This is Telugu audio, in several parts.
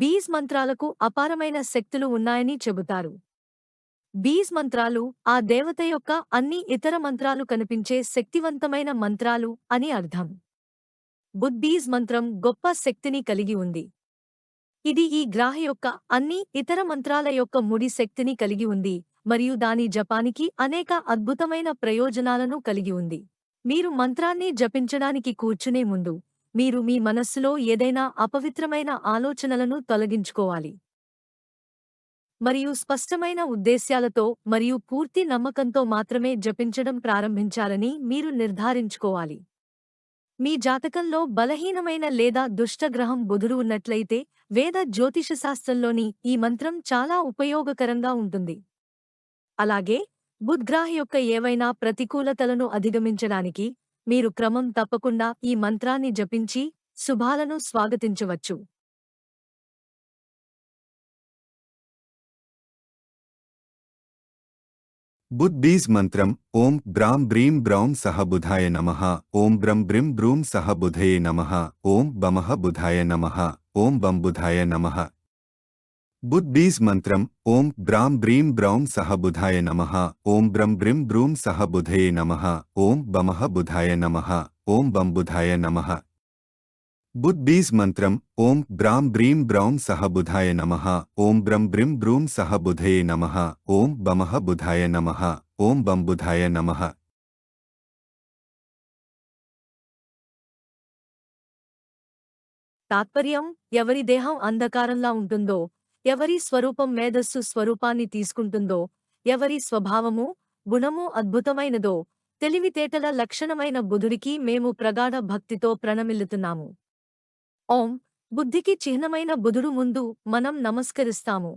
బీజ్ మంత్రాలకు అపారమైన శక్తులు ఉన్నాయని చెబుతారు. బీజ్ మంత్రాలు ఆ దేవత యొక్క అన్ని ఇతర మంత్రాలు కనిపించే శక్తివంతమైన మంత్రాలు అని అర్థం. బుద్ధీజ్ మంత్రం గొప్ప శక్తిని కలిగి ఉంది. ఇది ఈ గ్రాహ యొక్క అన్ని ఇతర మంత్రాల యొక్క ముడి శక్తిని కలిగి ఉంది మరియు దాని జపానికి అనేక అద్భుతమైన ప్రయోజనాలను కలిగి ఉంది. మీరు మంత్రాన్ని జపించడానికి కూర్చునే ముందు మీరు మీ మనస్సులో ఏదైనా అపవిత్రమైన ఆలోచనలను తొలగించుకోవాలి. మరియు స్పష్టమైన ఉద్దేశ్యాలతో మరియు పూర్తి నమ్మకంతో మాత్రమే జపించడం ప్రారంభించాలని మీరు నిర్ధారించుకోవాలి. మీ జాతకంలో బలహీనమైన లేదా దుష్టగ్రహం బుధుడు ఉన్నట్లయితే వేద జ్యోతిషశాస్త్రంలోని ఈ మంత్రం చాలా ఉపయోగకరంగా ఉంటుంది. అలాగే బుద్గ్రాహ యొక్క ఏవైనా ప్రతికూలతలను అధిగమించడానికి మీరు క్రమం తప్పకుండా ఈ మంత్రాన్ని జపించి శుభాలను స్వాగతించవచ్చు. బుద్ధీజ్ మంత్రం ఓం బ్రాం బ్రీం బ్రౌం సహ బుధాయ నమః ఓం బ్రం బ్రిం బ్రూం సహ బుధయే నమః ఓం బమహ బుధాయ నమః ఓం బం బుధాయ నమః. బుద్ధీస్ మంత్రం ఓం బ్రాం బ్రీం బ్రౌం సహ బుధాయ నమః ఓం బ్రం బ్రిం బ్రూం సహ బుధయే నమః ఓం బమః బుధాయ నమః ఓం బం బుధాయ నమః. బుద్ధీజ్ మంత్రం ఓం బ్రాం బ్రీం బ్రౌం సహ బుధాయ నమః ఓం బ్రం బ్రిం బ్రూం సహ బుధయే నమః ఓం బమః బుధాయ నమః ఓం బం బుధాయ నమః. తాత్పర్యం ఎవరి దేహం అంధకారంలా ఉంటుందో ఎవరి స్వరూపం మేధస్సు స్వరూపాన్ని తీసుకుంటుందో ఎవరి స్వభావము గుణము అద్భుతమైనదో తెలివితేటల లక్షణమైన బుధుడికి మేము ప్రగాఢ భక్తితో ప్రణమిల్లుతున్నాము. ఓం! బుద్ధికి చిహ్నమైన బుధుడు ముందు మనం నమస్కరిస్తాము.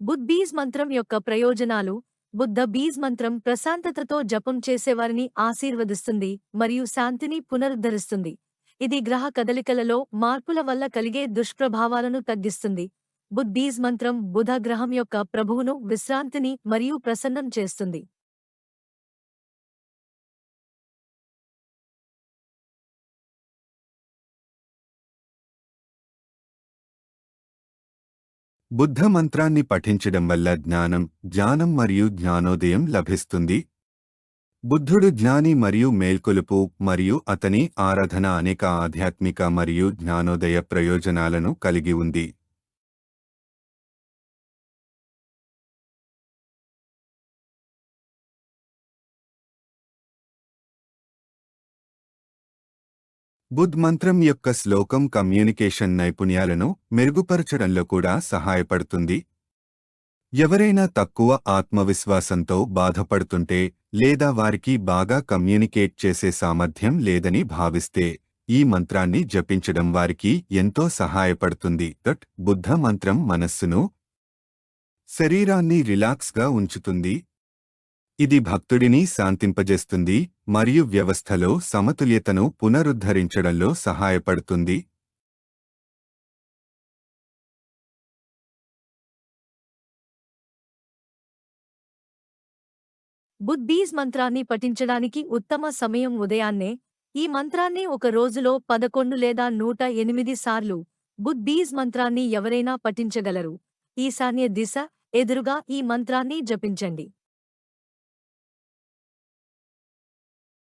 బుద్ధీజ్ మంత్రం యొక్క ప్రయోజనాలు బుద్ధ బీజ్ మంత్రం ప్రశాంతతతో జపం చేసేవారిని ఆశీర్వదిస్తుంది మరియు శాంతిని పునరుద్ధరిస్తుంది. ఇది గ్రహ కదలికలలో మార్పుల వల్ల కలిగే దుష్ప్రభావాలను తగ్గిస్తుంది. బుద్ధీజ్ మంత్రం బుధ గ్రహం యొక్క ప్రభువును విశ్రాంతిని మరియు ప్రసన్నం చేస్తుంది. బుద్ధ మంత్రాన్ని పఠించడం వల్ల జ్ఞానం జ్ఞానం మరియు జ్ఞానోదయం లభిస్తుంది. బుద్ధుడు జ్ఞాని మరియు మేల్కొలుపు మరియు అతని ఆరాధన అనేక ఆధ్యాత్మిక మరియు జ్ఞానోదయ ప్రయోజనాలను కలిగి ఉంది. బుద్ధ్ మంత్రం యొక్క శ్లోకం కమ్యూనికేషన్ నైపుణ్యాలను మెరుగుపరచడంలో కూడా సహాయపడుతుంది. ఎవరైనా తక్కువ ఆత్మవిశ్వాసంతో బాధపడుతుంటే లేదా వారికి బాగా కమ్యూనికేట్ చేసే సామర్థ్యం లేదని భావిస్తే ఈ మంత్రాన్ని జపించడం వారికి ఎంతో సహాయపడుతుంది. దట్ బుద్ధ మంత్రం మనస్సును శరీరాన్ని రిలాక్స్గా ఉంచుతుంది. ఇది భక్తుడిని శాంతింపజేస్తుంది మరియు వ్యవస్థలో సమతుల్యతను పునరుద్ధరించడంలో సహాయపడుతుంది. బుద్ధీజ్ మంత్రాన్ని పఠించడానికి ఉత్తమ సమయం ఉదయాన్నే ఈ మంత్రాన్ని ఒక రోజులో పదకొండు లేదా నూట ఎనిమిది సార్లు బుద్ధీజ్ మంత్రాన్ని ఎవరైనా పఠించగలరు. ఈశాన్య దిశ ఎదురుగా ఈ మంత్రాన్ని జపించండి.